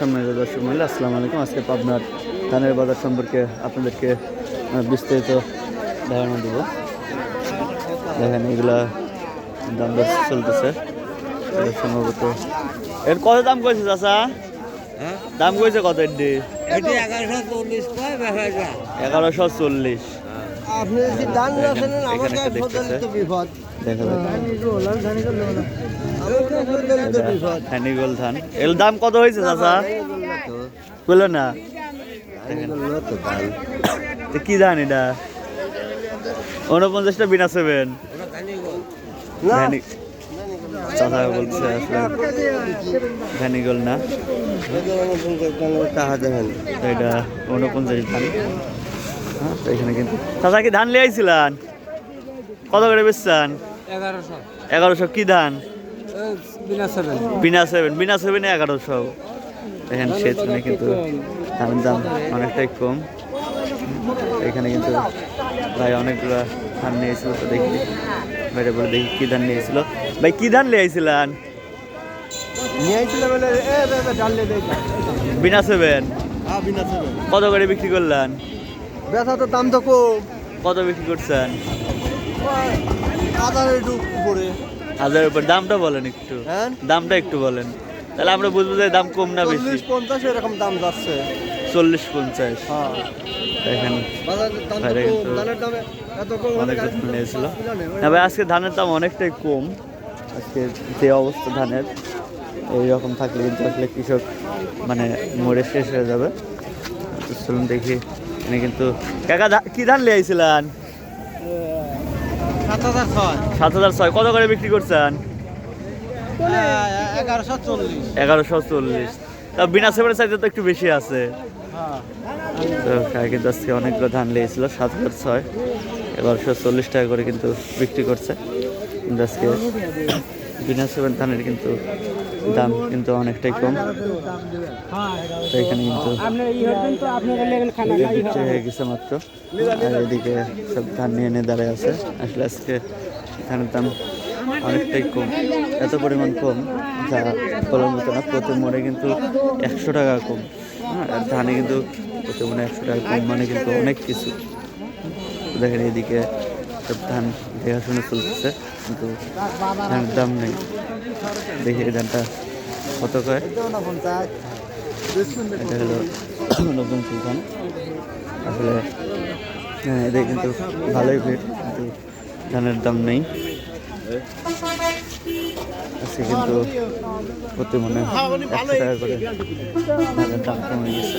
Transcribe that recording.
সম্মানিত দর্শক মহিলা আসসালামু আলাইকুম। আজকে পাবনার ধানের বাজার সম্পর্কে আপনাদেরকে বিস্তারিত ধারণা দেব। দেখেন এগুলা দাম দর চলতেছে। সম্ভবত এর কত দাম কইছে চাচা? হ্যাঁ? দাম কইছে কত এটি এগারোশো চল্লিশ। আপনি যদি দান না আমার বিপদ। দেখা যাবে আমার কাছে ফোন দিলে তো বিপদ। হ্যানিগোল ধান এর দাম কত হয়েছে চাচা? বলল না। কি ধান এটা? উনপঞ্চাশটা বিনা সেভেন। চাচা বলছে ভ্যানিগল না এটা উনপঞ্চাশ ধান হ্যাঁ এখানে কিন্তু। চাচা কি ধান লিয়ে আইছিলেন? কত করে বেচছেন? এগারোশো। এগারোশো কি ধান? বিনা সেভেন। বিনা সেভেন এগারোশো। দেখেন সেখানে কিন্তু ধানের দাম অনেকটাই কম। এখানে কিন্তু ভাই অনেকগুলো ধান নিয়েছিল তো দেখি বাইরে বলে দেখি কি ধান নিয়েছিল ভাই কি ধান নিয়ে নিয়ে সেভেন? হ্যাঁ বিনা সেভেন। কত করে বিক্রি করলেন? বেচা তো দাম তো কম কত বিক্রি করছেন? হাজারের একটু উপরে। হাজারের উপর। দামটা বলেন একটু। হ্যাঁ? দামটা একটু বলেন। তাহলে আমরা বুঝব যে দাম কম না বেশি। চল্লিশ পঞ্চাশ এরকম দাম যাচ্ছে। চল্লিশ পঞ্চাশ। হ্যাঁ। দেখেন। অনেক যত্ন নিয়েছিল। না ভাই আজকে ধানের দাম অনেকটাই কম। আজকে যে অবস্থা ধানের এইরকম থাকলে কিন্তু আসলে কৃষক মানে মরে শেষ হয়ে যাবে। চলুন দেখি। এখানে কিন্তু কাকা কি ধান লিয়ে আইছিলেন? সাত হাজার ছয়। কত করে বিক্রি করছেন? এগারোশো চল্লিশ। তা বিনা সেভেনের চাইতে তো একটু বেশি আছে। তো কাকা কিন্তু আজকে অনেকগুলো ধান লিয়েছিল সাত হাজার ছয়। এগারোশো চল্লিশ টাকা করে কিন্তু বিক্রি করছে। কিন্তু আজকে বিনা সেভেন ধানের কিন্তু দাম কিন্তু অনেকটাই কম। এখানে কিন্তু হয়ে গেছে মাত্র। আর এদিকে সব ধান নিয়ে নিয়ে দাঁড়ায় আছে। আসলে আজকে ধানের দাম অনেকটাই কম। এত পরিমাণ কম, যা বলার মতো না। প্রতি মনে কিন্তু একশো টাকা কম। হ্যাঁ আর ধানে কিন্তু প্রতি মনে একশো টাকা কম মানে কিন্তু অনেক কিছু। দেখেন এদিকে সব ধান দেখাশোনা চলতেছে, কিন্তু ধানের দাম নেই। দেখি এই ধানটা কত এটা হলো নতুন ধান আসলে হ্যাঁ এদের কিন্তু ভালোই ভিড় কিন্তু ধানের দাম নেই। আজকে কিন্তু প্রতি মনে একশো টাকা করে ধানের দাম কমে গেছে।